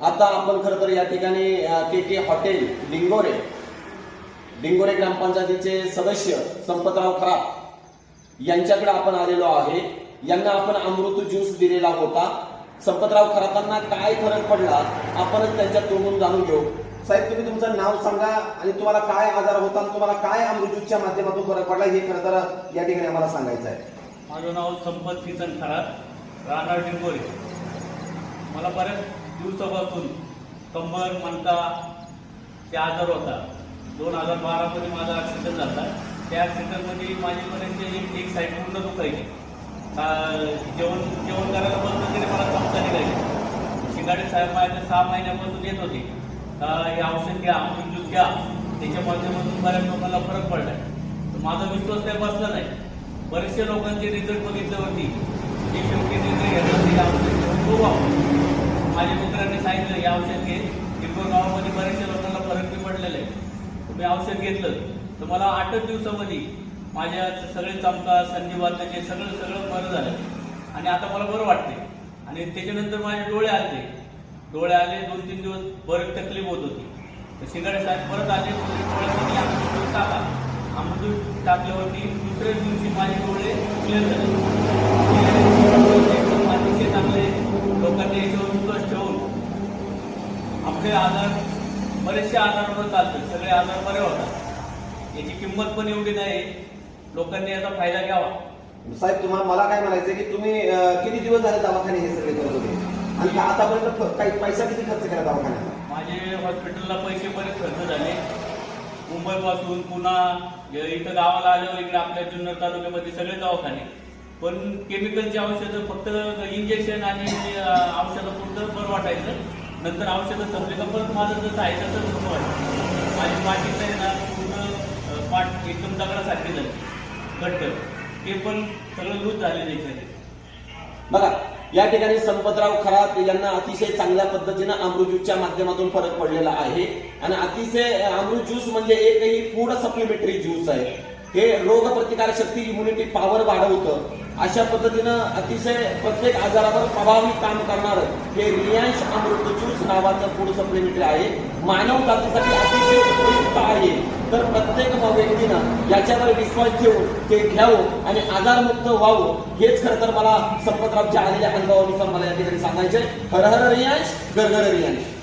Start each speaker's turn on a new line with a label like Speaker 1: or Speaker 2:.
Speaker 1: आता आपण खरं तर या ठिकाणी K K hotel Dingore Dingore ग्रामपंचायतीचे सदस्य संपतराव खरात यांच्याकडे आपण आलेलो आहे. यांना आपण अमृत ज्यूस दिलेला होता. संपतराव खरातांना काय फरक पडला आपणच त्यांच्या तोंडून जाणून घेऊ. साहेब तुम्ही तुमचं नाव सांगा आणि तुम्हाला काय आजार होता आणि तुम्हाला काय अमृत ज्यूसच्या माध्यमातून फरक पडला हे खरं तर या ठिकाणी आम्हाला सांगायचं आहे.
Speaker 2: माझं नाव संपत किसन खरात राहणार डिंगोरे. मला बऱ्याच दिवसापासून कंबर मणका ते आजार होता दोन हजार बारामध्ये माझा ॲक्सिडेंट झाला. त्या ॲक्सिडेंटमध्ये माझ्यापर्यंत एक एक साईड पूर्ण दुखायची. जेवण जेवण करायला बसलं तरी मला चमचा निघायची. शिंगाडे साहेब माझ्या सहा महिन्यापासून येत होते. का हे औषध घ्या अमृत ज्यूस घ्या. त्याच्या माध्यमातून बऱ्याच लोकांना फरक पडलाय. तर माझा विश्वास काही बसला नाही. बरेचशे लोकांचे रिझल्ट बघितल्यावरती जे शेवटी निर्णय घेतला ते औषध माझ्या मित्रांनी सांगितलं हे औषध घे. किरकोळ गावामध्ये बऱ्याचशा लोकांना फरक बी पडलेलं आहे. मी औषध घेतलं. तर मला आठच दिवसामध्ये माझ्या सगळे चमका संधिवाताचे सगळं सगळं बरं झालं. आणि आता मला बरं वाटते आणि त्याच्यानंतर माझे डोळे आले डोळे आले दोन तीन दिवस बरेच तकलीफ होत होती. तर शिंगाडे साहेब परत आले. डोळ्यामध्ये दूध टाका आमचं दूध टाकल्यावरती दुसऱ्या दिवशी माझे डोळे क्लिअर झाले. आपले आजार बरेचसे आजारावर चालतात. सगळे आजार बरे होतात. याची किंमत पण एवढी नाही. लोकांनी याचा फायदा घ्यावा.
Speaker 1: साहेब तुम्हाला मला काय म्हणायचं की तुम्ही अं, किती दिवस झाले दवाखाने हे सगळे करत होते? आणि आतापर्यंत फ- काही पैसा किती खर्च केला दवाखान्यात?
Speaker 2: माझे हॉस्पिटलला पैसे बरेच खर्च झाले. मुंबईपासून पुन्हा य- इथं गावाला आल्यावर इकडे आपल्या जुन्नर तालुक्यामध्ये सगळे दवाखाने. पण केमिकलची औषधं फक्त इंजेक्शन आणि अं, औषधं बरं वाटायचं. नंतर औषधं संपले. का परत माझं जसं आहे तसंच नको आहे माझी पाठीचं आहे ना पूर्ण पाठ एकदम दगडासारखी झाली. कट्टर ते पण सगळं लूज झालेलं आहे
Speaker 1: बघा या ठिकाणी संपतराव खरात यांना अतिशय चांगल्या पद्धतीनं अमृत ज्यूसच्या माध्यमातून फरक पडलेला आहे. आणि अतिशय अमृत ज्यूस म्हणजे एकही फूड सप्लिमेंटरी ज्यूस आहे. हे रोग प्रतिकार शक्ती इम्युनिटी पॉवर वाढवतं. अशा पद्धतीनं अतिशय प्रत्येक आजारावर प्रभावी काम करणार हे रियांश अमृत ज्यूस नावाचं फूड सप्लिमेंटरी आहे. मानव जातीसाठी अतिशय उपयुक्त आहे. तर प्रत्येक व्यक्तीनं याच्यावर विश्वास ठेवून ते घ्यावं आणि आजारमुक्त व्हावं हेच खरं तर मला संपतरावच्या आलेल्या अनुभवानुसार मला या ठिकाणी सांगायचंय. हर हर रियांश घर घर रियांश.